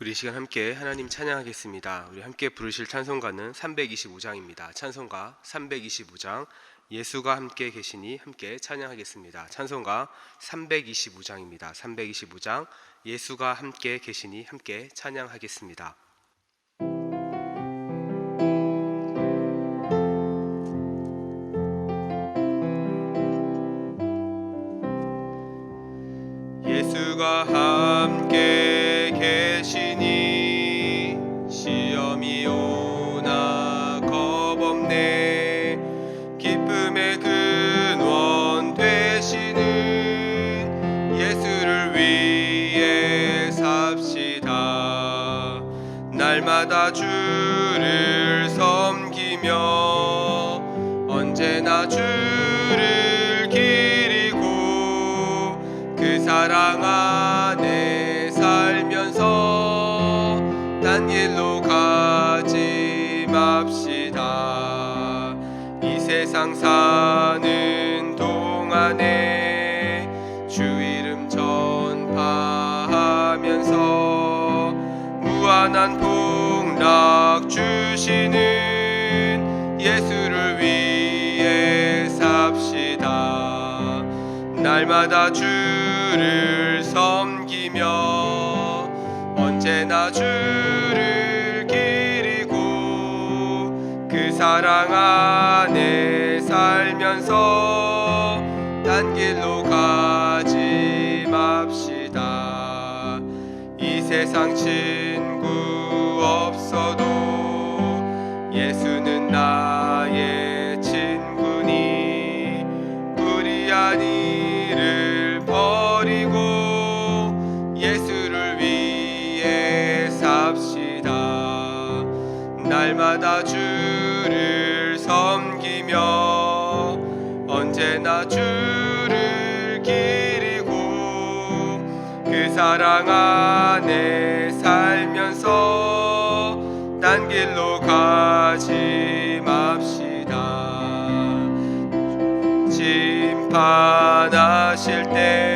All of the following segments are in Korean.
우리 이 시간 함께 하나님 찬양하겠습니다. 우리 함께 부르실 찬송가는 325장입니다. 찬송가 325장 예수가 함께 계시니 함께 찬양하겠습니다. 찬송가 325장입니다. 325장 예수가 함께 계시니 함께 찬양하겠습니다. 날마다 주 날마다 주를 섬기며 언제나 주를 기리고 그 사랑 안 섬기며 언제나 주를 기리고 그 사랑 안에 살면서 딴 길로 가지 맙시다. 심판하실 때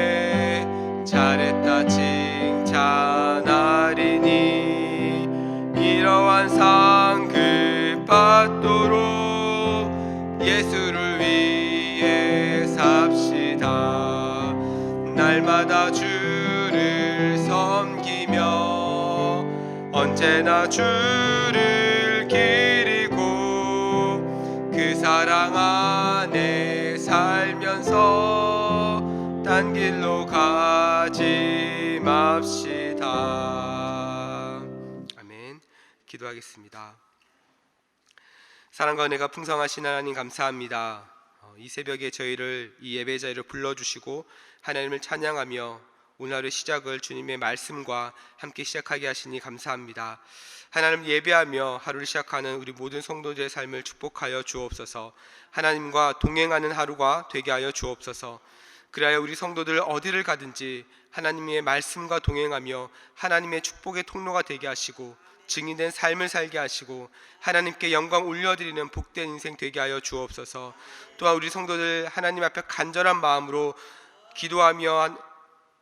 언제나 주를 기리고 그 사랑 안에 살면서 딴 길로 가지 맙시다. 아멘. 기도하겠습니다. 사랑과 은혜가 풍성하신 하나님 감사합니다. 어, 이 새벽에 저희를 이 예배 자리로 불러주시고 하나님을 찬양하며 오늘 하루 시작을 주님의 말씀과 함께 시작하게 하시니 감사합니다. 하나님 예배하며 하루를 시작하는 우리 모든 성도들의 삶을 축복하여 주옵소서. 하나님과 동행하는 하루가 되게 하여 주옵소서. 그리하여 우리 성도들 어디를 가든지 하나님의 말씀과 동행하며 하나님의 축복의 통로가 되게 하시고 증인된 삶을 살게 하시고 하나님께 영광 올려드리는 복된 인생 되게 하여 주옵소서. 또한 우리 성도들 하나님 앞에 간절한 마음으로 기도하며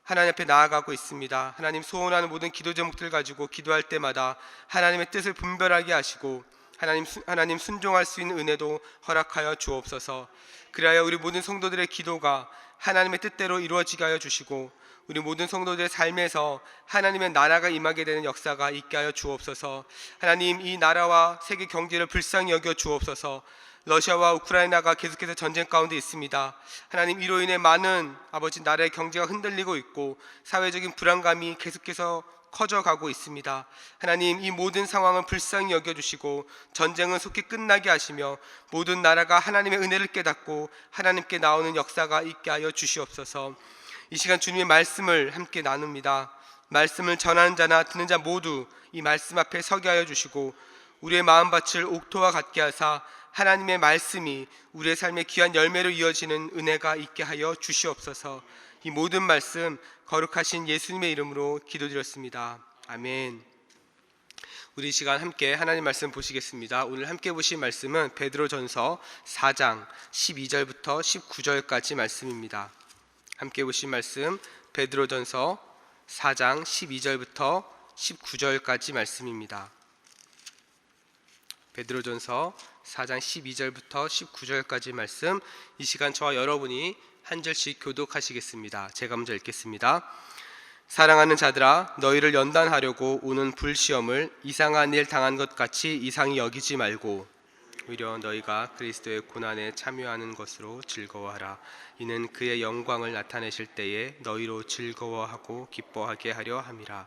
하나님 앞에 나아가고 있습니다. 하나님 소원하는 모든 기도 제목들 가지고 기도할 때마다 하나님의 뜻을 분별하게 하시고 하나님 수- 하나님 순종할 수 있는 은혜도 허락하여 주옵소서. 그리하여 우리 모든 성도들의 기도가 하나님의 뜻대로 이루어지게 하여 주시고 우리 모든 성도들의 삶에서 하나님의 나라가 임하게 되는 역사가 있게 하여 주옵소서. 하나님 이 나라와 세계 경제를 불쌍히 여겨 주옵소서. 러시아와 우크라이나가 계속해서 전쟁 가운데 있습니다. 하나님 이로 인해 많은 아버지 나라의 경제가 흔들리고 있고 사회적인 불안감이 계속해서 커져가고 있습니다. 하나님 이 모든 상황을 불쌍히 여겨주시고 전쟁은 속히 끝나게 하시며 모든 나라가 하나님의 은혜를 깨닫고 하나님께 나오는 역사가 있게 하여 주시옵소서. 이 시간 주님의 말씀을 함께 나눕니다. 말씀을 전하는 자나 듣는 자 모두 이 말씀 앞에 서게 하여 주시고 우리의 마음밭을 옥토와 같게 하사 하나님의 말씀이 우리의 삶의 귀한 열매로 이어지는 은혜가 있게 하여 주시옵소서. 이 모든 말씀 거룩하신 예수님의 이름으로 기도드렸습니다. 아멘. 우리 이 시간 함께 하나님 말씀 보시겠습니다. 오늘 함께 보실 말씀은 베드로전서 4장 12절부터 19절까지 말씀입니다. 함께 보실 말씀 베드로전서 4장 12절부터 19절까지 말씀입니다. 베드로전서 4장 12절부터 19절까지 말씀 이 시간 저와 여러분이 한 절씩 교독하시겠습니다. 제가 먼저 읽겠습니다. 사랑하는 자들아 너희를 연단하려고 오는 불시험을 이상한 일 당한 것 같이 이상히 여기지 말고 오히려 너희가 그리스도의 고난에 참여하는 것으로 즐거워하라 이는 그의 영광을 나타내실 때에 너희로 즐거워하고 기뻐하게 하려 함이라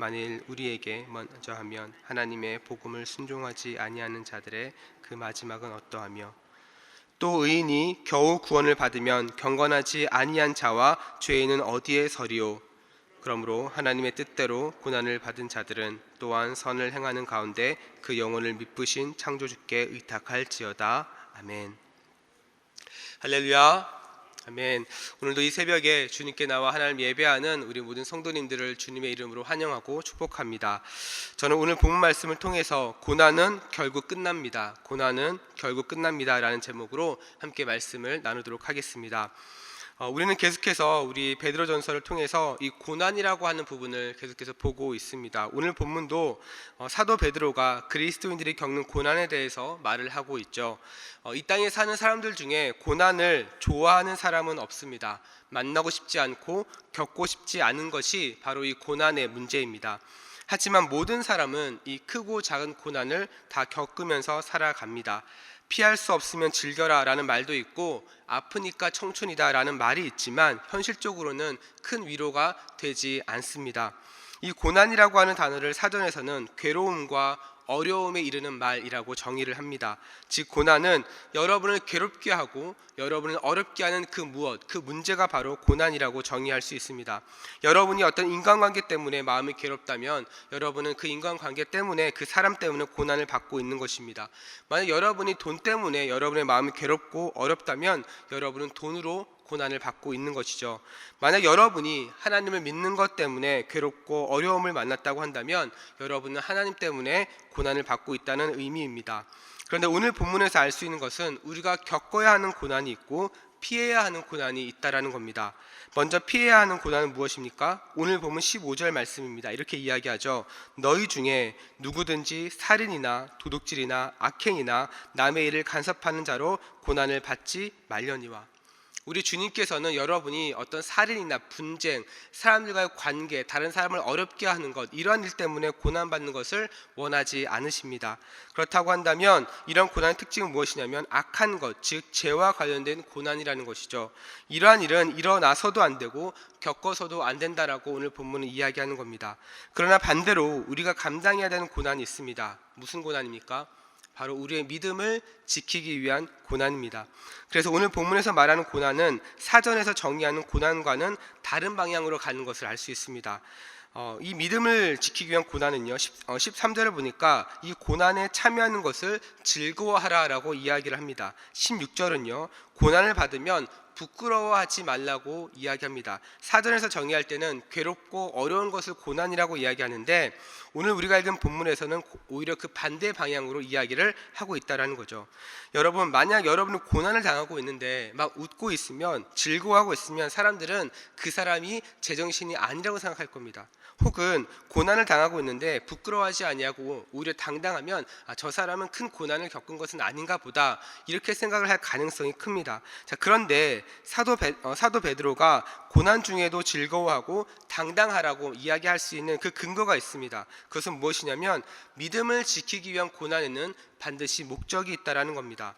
만일 우리에게 먼저 하면 하나님의 복음을 순종하지 아니하는 자들의 그 마지막은 어떠하며? 또 의인이 겨우 구원을 받으면 경건하지 아니한 자와 죄인은 어디에 서리오? 그러므로 하나님의 뜻대로 고난을 받은 자들은 또한 선을 행하는 가운데 그 영혼을 미쁘신 창조주께 의탁할지어다. 아멘. 할렐루야 아멘. 오늘도 이 새벽에 주님께 나와 하나님 예배하는 우리 모든 성도님들을 주님의 이름으로 환영하고 축복합니다. 저는 오늘 본문 말씀을 통해서 고난은 결국 끝납니다. 고난은 결국 끝납니다라는 제목으로 함께 말씀을 나누도록 하겠습니다. 어, 우리는 계속해서 우리 베드로 전서를 통해서 이 고난이라고 하는 부분을 계속해서 보고 있습니다. 오늘 본문도 어, 사도 베드로가 그리스도인들이 겪는 고난에 대해서 말을 하고 있죠. 어, 이 땅에 사는 사람들 중에 고난을 좋아하는 사람은 없습니다. 만나고 싶지 않고 겪고 싶지 않은 것이 바로 이 고난의 문제입니다. 하지만 모든 사람은 이 크고 작은 고난을 다 겪으면서 살아갑니다. 피할 수 없으면 즐겨라 라는 말도 있고 아프니까 청춘이다 라는 말이 있지만 현실적으로는 큰 위로가 되지 않습니다. 이 고난이라고 하는 단어를 사전에서는 괴로움과 어려움에 이르는 말이라고 정의를 합니다. 즉 고난은 여러분을 괴롭게 하고 여러분을 어렵게 하는 그 무엇, 그 문제가 바로 고난이라고 정의할 수 있습니다. 여러분이 어떤 인간관계 때문에 마음이 괴롭다면 여러분은 그 인간관계 때문에 그 사람 때문에 고난을 받고 있는 것입니다. 만약 여러분이 돈 때문에 여러분의 마음이 괴롭고 어렵다면 여러분은 돈으로 고난을 받고 있는 것이죠. 만약 여러분이 하나님을 믿는 것 때문에 괴롭고 어려움을 만났다고 한다면 여러분은 하나님 때문에 고난을 받고 있다는 의미입니다. 그런데 오늘 본문에서 알 수 있는 것은 우리가 겪어야 하는 고난이 있고 피해야 하는 고난이 있다라는 겁니다. 먼저 피해야 하는 고난은 무엇입니까? 오늘 보면 15절 말씀입니다. 이렇게 이야기하죠. 너희 중에 누구든지 살인이나 도둑질이나 악행이나 남의 일을 간섭하는 자로 고난을 받지 말려니와 우리 주님께서는 여러분이 어떤 살인이나 분쟁, 사람들과의 관계, 다른 사람을 어렵게 하는 것, 이러한 일 때문에 고난 받는 것을 원하지 않으십니다. 그렇다고 한다면 이런 고난의 특징은 무엇이냐면 악한 것, 즉 죄와 관련된 고난이라는 것이죠. 이러한 일은 일어나서도 안 되고 겪어서도 안 된다라고 오늘 본문은 이야기하는 겁니다. 그러나 반대로 우리가 감당해야 되는 고난이 있습니다. 무슨 고난입니까? 바로 우리의 믿음을 지키기 위한 고난입니다. 그래서 오늘 본문에서 말하는 고난은 사전에서 정의하는 고난과는 다른 방향으로 가는 것을 알 수 있습니다. 어, 이 믿음을 지키기 위한 고난은요. 10, 어, 13절을 보니까 이 고난에 참여하는 것을 즐거워하라라고 이야기를 합니다. 16절은요. 고난을 받으면 부끄러워하지 말라고 이야기합니다. 사전에서 정의할 때는 괴롭고 어려운 것을 고난이라고 이야기하는데 오늘 우리가 읽은 본문에서는 오히려 그 반대 방향으로 이야기를 하고 있다라는 거죠. 여러분 만약 여러분은 고난을 당하고 있는데 막 웃고 있으면 즐거워하고 있으면 사람들은 그 사람이 제정신이 아니라고 생각할 겁니다. 혹은 고난을 당하고 있는데 부끄러워하지 아니하고 오히려 당당하면 아, 저 사람은 큰 고난을 겪은 것은 아닌가 보다 이렇게 생각을 할 가능성이 큽니다. 자 그런데 사도 베, 어, 사도 베드로가 고난 중에도 즐거워하고 당당하라고 이야기할 수 있는 그 근거가 있습니다. 그것은 무엇이냐면 믿음을 지키기 위한 고난에는 반드시 목적이 있다라는 겁니다.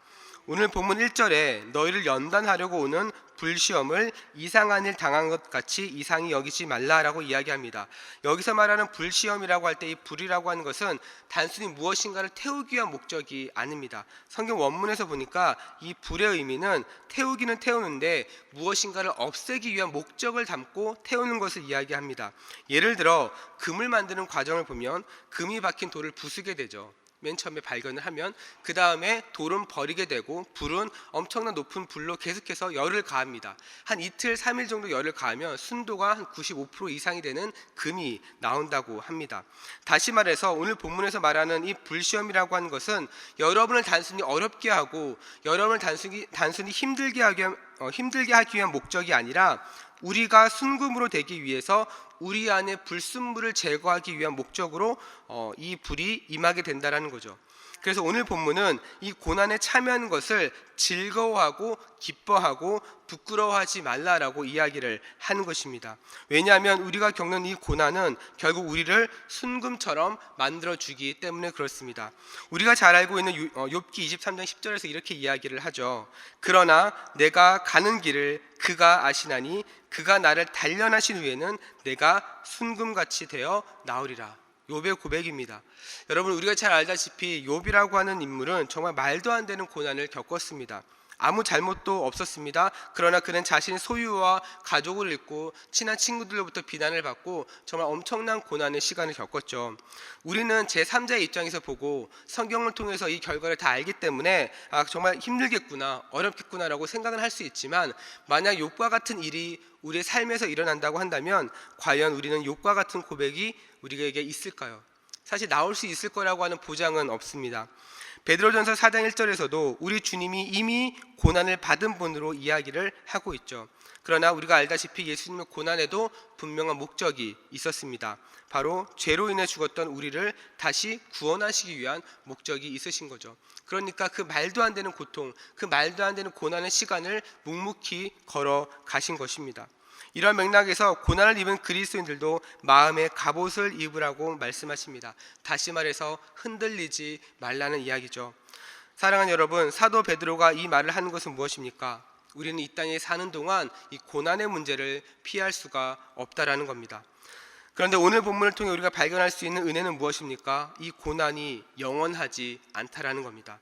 오늘 본문 1절에 너희를 연단하려고 오는 불시험을 이상한 일 당한 것 같이 이상히 여기지 말라라고 이야기합니다. 여기서 말하는 불시험이라고 할 때 이 불이라고 하는 것은 단순히 무엇인가를 태우기 위한 목적이 아닙니다. 성경 원문에서 보니까 이 불의 의미는 태우기는 태우는데 무엇인가를 없애기 위한 목적을 담고 태우는 것을 이야기합니다. 예를 들어 금을 만드는 과정을 보면 금이 박힌 돌을 부수게 되죠. 맨 처음에 발견을 하면 그 다음에 돌은 버리게 되고 불은 엄청난 높은 불로 계속해서 열을 가합니다. 한 이틀, 삼일 정도 열을 가하면 순도가 한 95% 이상이 되는 금이 나온다고 합니다. 다시 말해서 오늘 본문에서 말하는 이 불시험이라고 하는 것은 여러분을 단순히 어렵게 하고 여러분을 단순히 단순히 힘들게 하기 위한, 어, 힘들게 하기 위한 목적이 아니라 우리가 순금으로 되기 위해서 우리 안에 불순물을 제거하기 위한 목적으로 어, 이 불이 임하게 된다라는 거죠. 그래서 오늘 본문은 이 고난에 참여하는 것을 즐거워하고 기뻐하고 부끄러워하지 말라라고 이야기를 하는 것입니다. 왜냐하면 우리가 겪는 이 고난은 결국 우리를 순금처럼 만들어 주기 때문에 그렇습니다. 우리가 잘 알고 있는 유- 어, 욥기 23장 10절에서 이렇게 이야기를 하죠. 그러나 내가 가는 길을 그가 아시나니 그가 나를 단련하신 후에는 내가 순금같이 되어 나오리라. 욥의 고백입니다. 여러분 우리가 잘 알다시피 욥이라고 하는 인물은 정말 말도 안 되는 고난을 겪었습니다. 아무 잘못도 없었습니다. 그러나 그는 자신의 소유와 가족을 잃고 친한 친구들로부터 비난을 받고 정말 엄청난 고난의 시간을 겪었죠. 우리는 제3자의 입장에서 보고 성경을 통해서 이 결과를 다 알기 때문에 아, 정말 힘들겠구나, 어렵겠구나라고 생각을 할수 있지만 만약 욥과 같은 일이 우리의 삶에서 일어난다고 한다면 과연 우리는 욥과 같은 고백이 우리에게 있을까요? 사실 나올 수 있을 거라고 하는 보장은 없습니다. 베드로전서 4장 1절에서도 우리 주님이 이미 고난을 받은 분으로 이야기를 하고 있죠. 그러나 우리가 알다시피 예수님의 고난에도 분명한 목적이 있었습니다. 바로 죄로 인해 죽었던 우리를 다시 구원하시기 위한 목적이 있으신 거죠. 그러니까 그 말도 안 되는 고통, 그 말도 안 되는 고난의 시간을 묵묵히 걸어 가신 것입니다. 이런 맥락에서 고난을 입은 그리스도인들도 마음의 갑옷을 입으라고 말씀하십니다. 다시 말해서 흔들리지 말라는 이야기죠. 사랑하는 여러분, 사도 베드로가 이 말을 하는 것은 무엇입니까? 우리는 이 땅에 사는 동안 이 고난의 문제를 피할 수가 없다라는 겁니다. 그런데 오늘 본문을 통해 우리가 발견할 수 있는 은혜는 무엇입니까? 이 고난이 영원하지 않다라는 겁니다.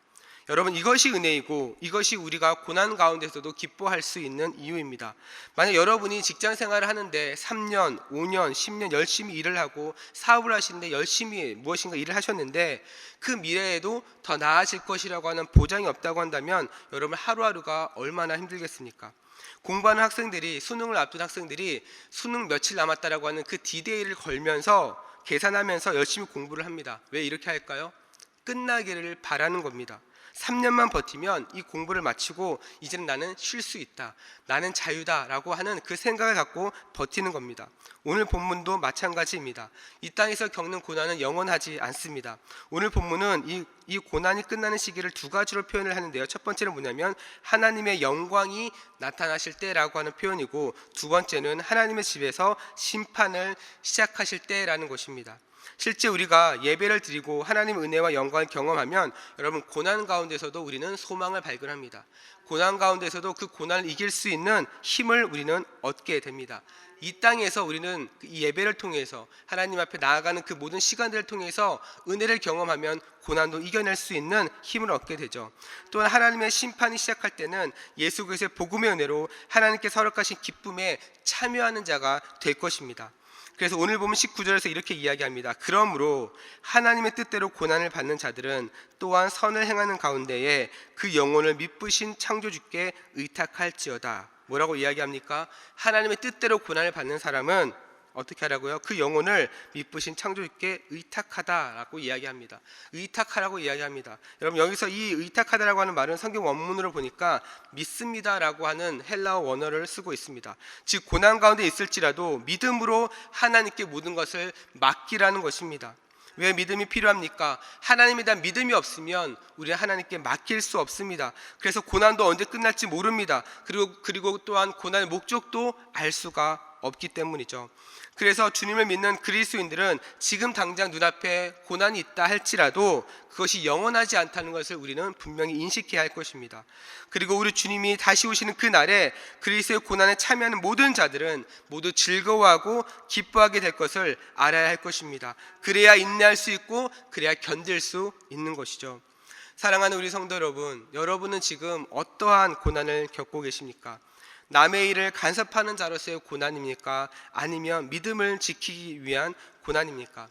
여러분 이것이 은혜이고 이것이 우리가 고난 가운데서도 기뻐할 수 있는 이유입니다. 만약 여러분이 직장 생활을 하는데 3년, 5년, 10년 열심히 일을 하고 사업을 하시는데 열심히 무엇인가 일을 하셨는데 그 미래에도 더 나아질 것이라고 하는 보장이 없다고 한다면 여러분 하루하루가 얼마나 힘들겠습니까? 공부하는 학생들이 수능을 앞둔 학생들이 수능 며칠 남았다라고 하는 그 디데이를 걸면서 계산하면서 열심히 공부를 합니다. 왜 이렇게 할까요? 끝나기를 바라는 겁니다. 3년만 버티면 이 공부를 마치고 이제는 나는 쉴 수 있다. 나는 자유다라고 하는 그 생각을 갖고 버티는 겁니다. 오늘 본문도 마찬가지입니다. 이 땅에서 겪는 고난은 영원하지 않습니다. 오늘 본문은 이, 이 고난이 끝나는 시기를 두 가지로 표현을 하는데요. 첫 번째는 뭐냐면 하나님의 영광이 나타나실 때라고 하는 표현이고 두 번째는 하나님의 집에서 심판을 시작하실 때라는 것입니다. 실제 우리가 예배를 드리고 하나님 은혜와 영광을 경험하면 여러분 고난 가운데서도 우리는 소망을 발견합니다. 고난 가운데서도 그 고난을 이길 수 있는 힘을 우리는 얻게 됩니다. 이 땅에서 우리는 이 예배를 통해서 하나님 앞에 나아가는 그 모든 시간들을 통해서 은혜를 경험하면 고난도 이겨낼 수 있는 힘을 얻게 되죠. 또한 하나님의 심판이 시작할 때는 예수 그리스도의 복음의 은혜로 하나님께 서력하신 기쁨에 참여하는 자가 될 것입니다. 그래서 오늘 보면 19절에서 이렇게 이야기합니다. 그러므로 하나님의 뜻대로 고난을 받는 자들은 또한 선을 행하는 가운데에 그 영혼을 미쁘신 창조주께 의탁할지어다. 뭐라고 이야기합니까? 하나님의 뜻대로 고난을 받는 사람은 어떻게 하라고요? 그 영혼을 미쁘신 창조주께 의탁하다라고 이야기합니다. 의탁하라고 이야기합니다. 여러분 여기서 이 의탁하다라고 하는 말은 성경 원문으로 보니까 믿습니다라고 하는 헬라어 원어를 쓰고 있습니다. 즉 고난 가운데 있을지라도 믿음으로 하나님께 모든 것을 맡기라는 것입니다. 왜 믿음이 필요합니까? 하나님에 대한 믿음이 없으면 우리는 하나님께 맡길 수 없습니다. 그래서 고난도 언제 끝날지 모릅니다. 그리고 그리고 또한 고난의 목적도 알 수가 없기 때문이죠. 그래서 주님을 믿는 그리스도인들은 지금 당장 눈앞에 고난이 있다 할지라도 그것이 영원하지 않다는 것을 우리는 분명히 인식해야 할 것입니다. 그리고 우리 주님이 다시 오시는 그 날에 그리스도의 고난에 참여하는 모든 자들은 모두 즐거워하고 기뻐하게 될 것을 알아야 할 것입니다. 그래야 인내할 수 있고 그래야 견딜 수 있는 것이죠. 사랑하는 우리 성도 여러분, 여러분은 지금 어떠한 고난을 겪고 계십니까? 남의 일을 간섭하는 자로서의 고난입니까? 아니면 믿음을 지키기 위한 고난입니까?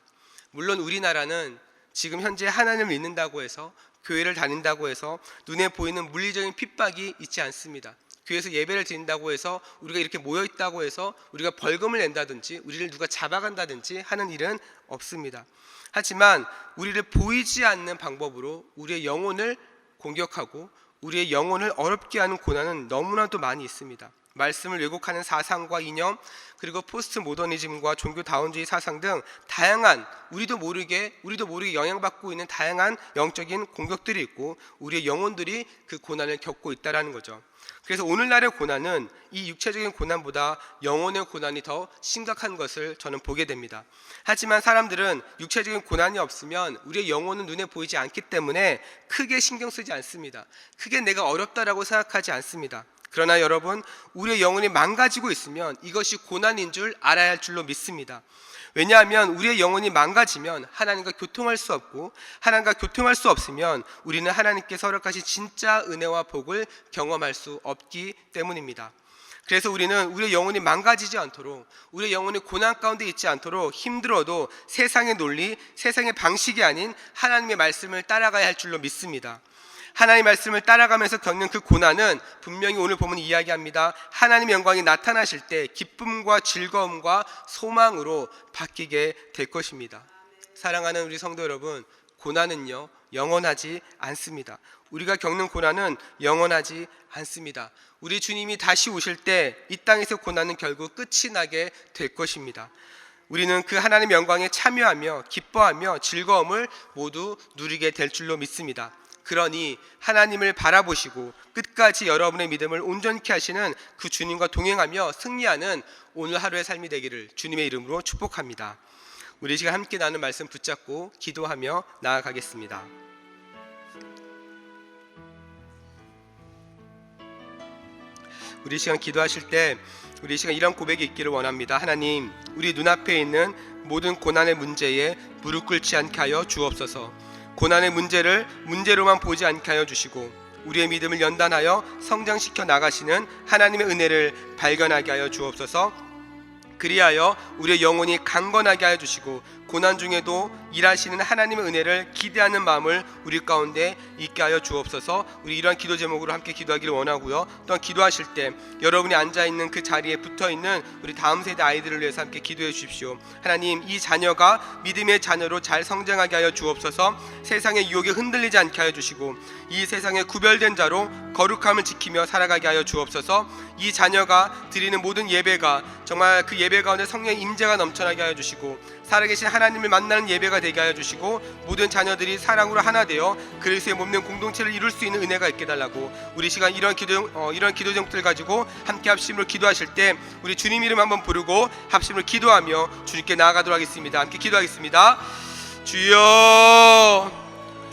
물론 우리나라는 지금 현재 하나님을 믿는다고 해서 교회를 다닌다고 해서 눈에 보이는 물리적인 핍박이 있지 않습니다. 교회에서 예배를 드린다고 해서 우리가 이렇게 모여 있다고 해서 우리가 벌금을 낸다든지 우리를 누가 잡아간다든지 하는 일은 없습니다. 하지만 우리를 보이지 않는 방법으로 우리의 영혼을 공격하고 우리의 영혼을 어렵게 하는 고난은 너무나도 많이 있습니다. 말씀을 왜곡하는 사상과 이념 그리고 포스트 모더니즘과 종교 다원주의 사상 등 다양한 우리도 모르게 우리도 모르게 영향받고 있는 다양한 영적인 공격들이 있고 우리의 영혼들이 그 고난을 겪고 있다라는 거죠. 그래서 오늘날의 고난은 이 육체적인 고난보다 영혼의 고난이 더 심각한 것을 저는 보게 됩니다. 하지만 사람들은 육체적인 고난이 없으면 우리의 영혼은 눈에 보이지 않기 때문에 크게 신경 쓰지 않습니다. 크게 내가 어렵다라고 생각하지 않습니다. 그러나 여러분, 우리의 영혼이 망가지고 있으면 이것이 고난인 줄 알아야 할 줄로 믿습니다. 왜냐하면 우리의 영혼이 망가지면 하나님과 교통할 수 없고 하나님과 교통할 수 없으면 우리는 하나님께서 허락하신 진짜 은혜와 복을 경험할 수 없기 때문입니다. 그래서 우리는 우리의 영혼이 망가지지 않도록 우리의 영혼이 고난 가운데 있지 않도록 힘들어도 세상의 논리, 세상의 방식이 아닌 하나님의 말씀을 따라가야 할 줄로 믿습니다. 하나님의 말씀을 따라가면서 겪는 그 고난은 분명히 오늘 보면 이야기합니다. 하나님의 영광이 나타나실 때 기쁨과 즐거움과 소망으로 바뀌게 될 것입니다. 사랑하는 우리 성도 여러분, 고난은요 영원하지 않습니다. 우리가 겪는 고난은 영원하지 않습니다. 우리 주님이 다시 오실 때 이 땅에서 고난은 결국 끝이 나게 될 것입니다. 우리는 그 하나님의 영광에 참여하며 기뻐하며 즐거움을 모두 누리게 될 줄로 믿습니다. 그러니 하나님을 바라보시고 끝까지 여러분의 믿음을 온전케 하시는 그 주님과 동행하며 승리하는 오늘 하루의 삶이 되기를 주님의 이름으로 축복합니다. 우리 시간 함께 나눈 말씀 붙잡고 기도하며 나아가겠습니다. 우리 시간 기도하실 때 우리 시간 이런 고백이 있기를 원합니다. 하나님, 우리 눈앞에 있는 모든 고난의 문제에 무릎 꿇지 않게 하여 주옵소서. 고난의 문제를 문제로만 보지 않게 하여 주시고 우리의 믿음을 연단하여 성장시켜 나가시는 하나님의 은혜를 발견하게 하여 주옵소서. 그리하여 우리의 영혼이 강건하게 하여 주시고 고난 중에도 일하시는 하나님의 은혜를 기대하는 마음을 우리 가운데 있게 하여 주옵소서. 우리 이러한 기도 제목으로 함께 기도하기를 원하고요. 또한 기도하실 때 여러분이 앉아 있는 그 자리에 붙어 있는 우리 다음 세대 아이들을 위해서 함께 기도해 주십시오. 하나님 이 자녀가 믿음의 자녀로 잘 성장하게 하여 주옵소서. 세상의 유혹에 흔들리지 않게 하여 주시고 이 세상에 구별된 자로 거룩함을 지키며 살아가게 하여 주옵소서. 이 자녀가 드리는 모든 예배가 정말 그 예배 가운데 성령의 임재가 넘쳐나게 하여 주시고 살아계신 하나님을 만나는 예배가 되게 하여 주시고 모든 자녀들이 사랑으로 하나 되어 그리스도의 몸된 공동체를 이룰 수 있는 은혜가 있게 달라고 우리 시간 이런 기도 어, 이런 기도 제목들 가지고 함께 합심으로 기도하실 때 우리 주님 이름 한번 부르고 합심으로 기도하며 주님께 나아가도록 하겠습니다. 함께 기도하겠습니다. 주여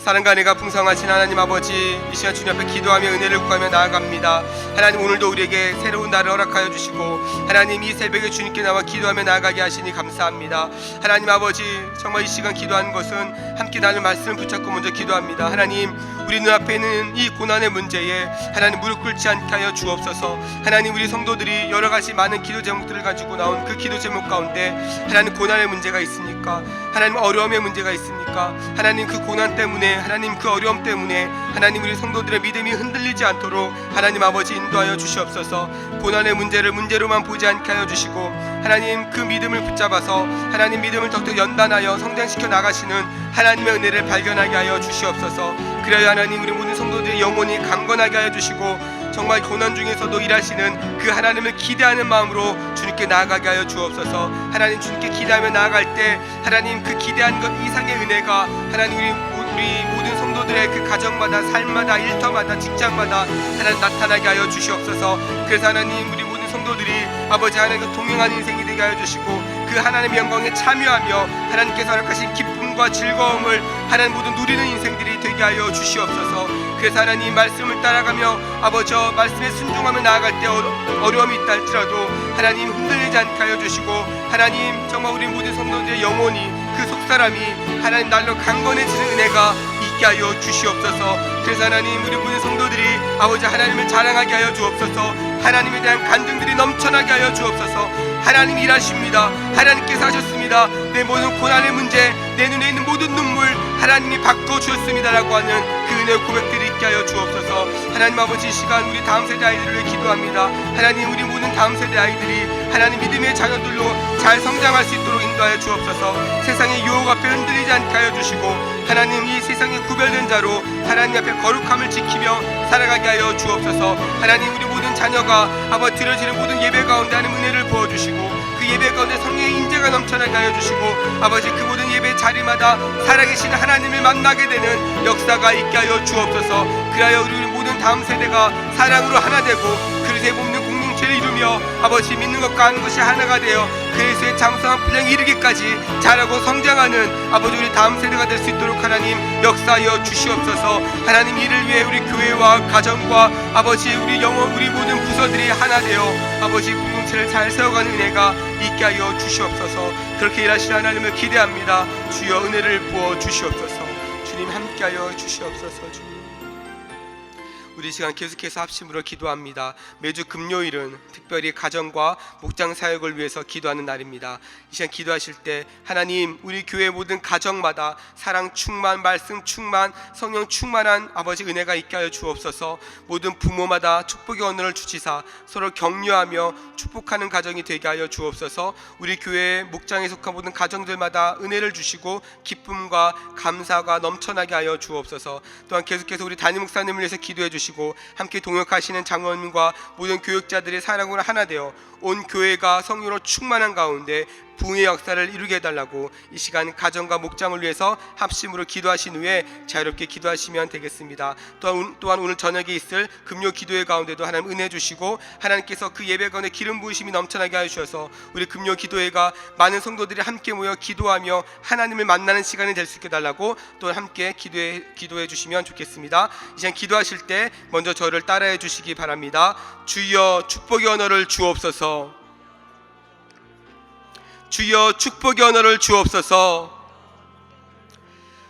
사랑과 은혜가 풍성하신 하나님 아버지 이 시간 주님 앞에 기도하며 은혜를 구하며 나아갑니다. 하나님 오늘도 우리에게 새로운 날을 허락하여 주시고 하나님 이 새벽에 주님께 나와 기도하며 나아가게 하시니 감사합니다. 하나님 아버지 정말 이 시간 기도하는 것은 함께 나눌 말씀을 붙잡고 먼저 기도합니다. 하나님 우리 눈앞에 있는 이 고난의 문제에 하나님 무릎 꿇지 않게 하여 주옵소서. 하나님 우리 성도들이 여러 가지 많은 기도 제목들을 가지고 나온 그 기도 제목 가운데 하나님 고난의 문제가 있습니까? 하나님 어려움의 문제가 있습니까? 하나님 그 고난 때문에 하나님 그 어려움 때문에 하나님 우리 성도들의 믿음이 흔들리지 않도록 하나님 아버지 인도하여 주시옵소서. 고난의 문제를 문제로만 보지 않게 하여 주시고 하나님 그 믿음을 붙잡아서 하나님 믿음을 더욱더 연단하여 성장시켜 나가시는 하나님의 은혜를 발견하게 하여 주시옵소서. 그래야 하나님 우리 모든 성도들의 영혼이 강건하게 하여 주시고 정말 고난 중에서도 일하시는 그 하나님을 기대하는 마음으로 주님께 나아가게 하여 주옵소서. 하나님 주님께 기대하며 나아갈 때 하나님 그 기대한 것 이상의 은혜가 하나님 우리, 우리 모든 성도들의 그 가정마다 삶마다 일터마다 직장마다 하나님 나타나게 하여 주시옵소서. 그래서 하나님 우리 모든 성도들이 아버지 하나님과 동행하는 인생이 되게 하여 주시고 그 하나님의 영광에 참여하며 하나님께서 허락하신 기쁨과 즐거움을 하나님 모두 누리는 인생들이 되게 하여 주시옵소서 그래서 하나님 말씀을 따라가며 아버지 저 말씀에 순종하며 나아갈 때 어려, 어려움이 있다 할지라도 하나님 흔들리지 않게 하여 주시고 하나님 정말 우리 모든 성도들의 영혼이 그 속사람이 하나님 날로 강건해지는 은혜가 있게 하여 주시옵소서. 그래서 하나님 우리 모든 성도들이 아버지 하나님을 자랑하게 하여 주옵소서. 하나님에 대한 간증들이 넘쳐나게 하여 주옵소서 하나님 일하십니다. 하나님께서 하셨습니다. 내 모든 고난의 문제, 내 눈에 있는 모든 눈물 하나님이 바꿔 주었습니다라고 하는 그 은혜 고백들이 있게 하여 주옵소서. 하나님 아버지 이 시간 우리 다음 세대 아이들을 기도합니다. 하나님 우리 모든 다음 세대 아이들이 하나님 믿음의 자녀들로 잘 성장할 수 있도록 인도하여 주옵소서. 세상의 유혹 앞에 흔들리지 않게 하여 주시고 하나님 이 세상에 구별된 자로 하나님 앞에 거룩함을 지키며 살아가게 하여 주옵소서. 하나님 우리 모든 자녀가 아버지 드려지는 모든 예배 가운데 하는 은혜를 부어 주시고 그 예배 가운데 성령의 인재가 넘쳐나게 하여 주시고 아버지 그 모든 예배 자리마다 살아계신 하나님을 만나게 되는 역사가 있게 하여 주옵소서. 그리하여 우리 모든 다음 세대가 사랑으로 하나 되고 그리스도의 몸는 이루며 아버지 믿는 것과 하는 것이 하나가 되어 그리스도의 장성한 분량에 이르기까지 자라고 성장하는 아버지 우리 다음 세대가 될 수 있도록 하나님 역사하여 주시옵소서. 하나님 이를 위해 우리 교회와 가정과 아버지 우리 영혼 우리 모든 부서들이 하나 되어 아버지 공동체를 잘 세워가는 은혜가 있게 하여 주시옵소서. 그렇게 일하시는 하나님을 기대합니다. 주여 은혜를 부어 주시옵소서. 주님 함께하여 주시옵소서. 주님 우리 시간 계속해서 합심으로 기도합니다. 매주 금요일은 특별히 가정과 목장 사역을 위해서 기도하는 날입니다. 이 시간 기도하실 때 하나님 우리 교회 모든 가정마다 사랑 충만, 말씀 충만, 성령 충만한 아버지 은혜가 있게 하여 주옵소서. 모든 부모마다 축복의 언어를 주시사 서로 격려하며 축복하는 가정이 되게 하여 주옵소서. 우리 교회 목장에 속한 모든 가정들마다 은혜를 주시고 기쁨과 감사가 넘쳐나게 하여 주옵소서. 또한 계속해서 우리 담임 목사님을 위해서 기도해 주시 고 함께 동역하시는 장로님과 모든 교육자들의 사랑으로 하나 되어 온 교회가 성령으로 충만한 가운데 부흥의 역사를 이루게 해달라고 이 시간 가정과 목장을 위해서 합심으로 기도하신 후에 자유롭게 기도하시면 되겠습니다. 또한, 또한 오늘 저녁에 있을 금요 기도회 가운데도 하나님 은혜 주시고 하나님께서 그 예배 가운데 기름 부으심이 넘쳐나게 하셔서 우리 금요 기도회가 많은 성도들이 함께 모여 기도하며 하나님을 만나는 시간이 될 수 있게 달라고 또 함께 기도해 기도해 주시면 좋겠습니다. 이 시간 기도하실 때 먼저 저를 따라해 주시기 바랍니다. 주여 축복의 언어를 주옵소서. 주여 축복의 언어를 주옵소서.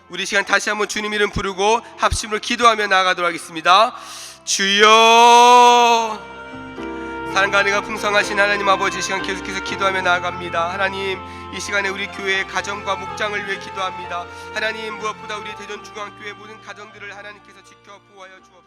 우리 시간 다시 한번 주님 이름 부르고 합심으로 기도하며 나아가도록 하겠습니다. 주여 사랑과 은혜가 풍성하신 하나님 아버지 이 시간 계속해서 기도하며 나아갑니다. 하나님 이 시간에 우리 교회의 가정과 목장을 위해 기도합니다. 하나님 무엇보다 우리 대전 중앙교회 모든 가정들을 하나님께서 지켜 보호하여 주옵소서.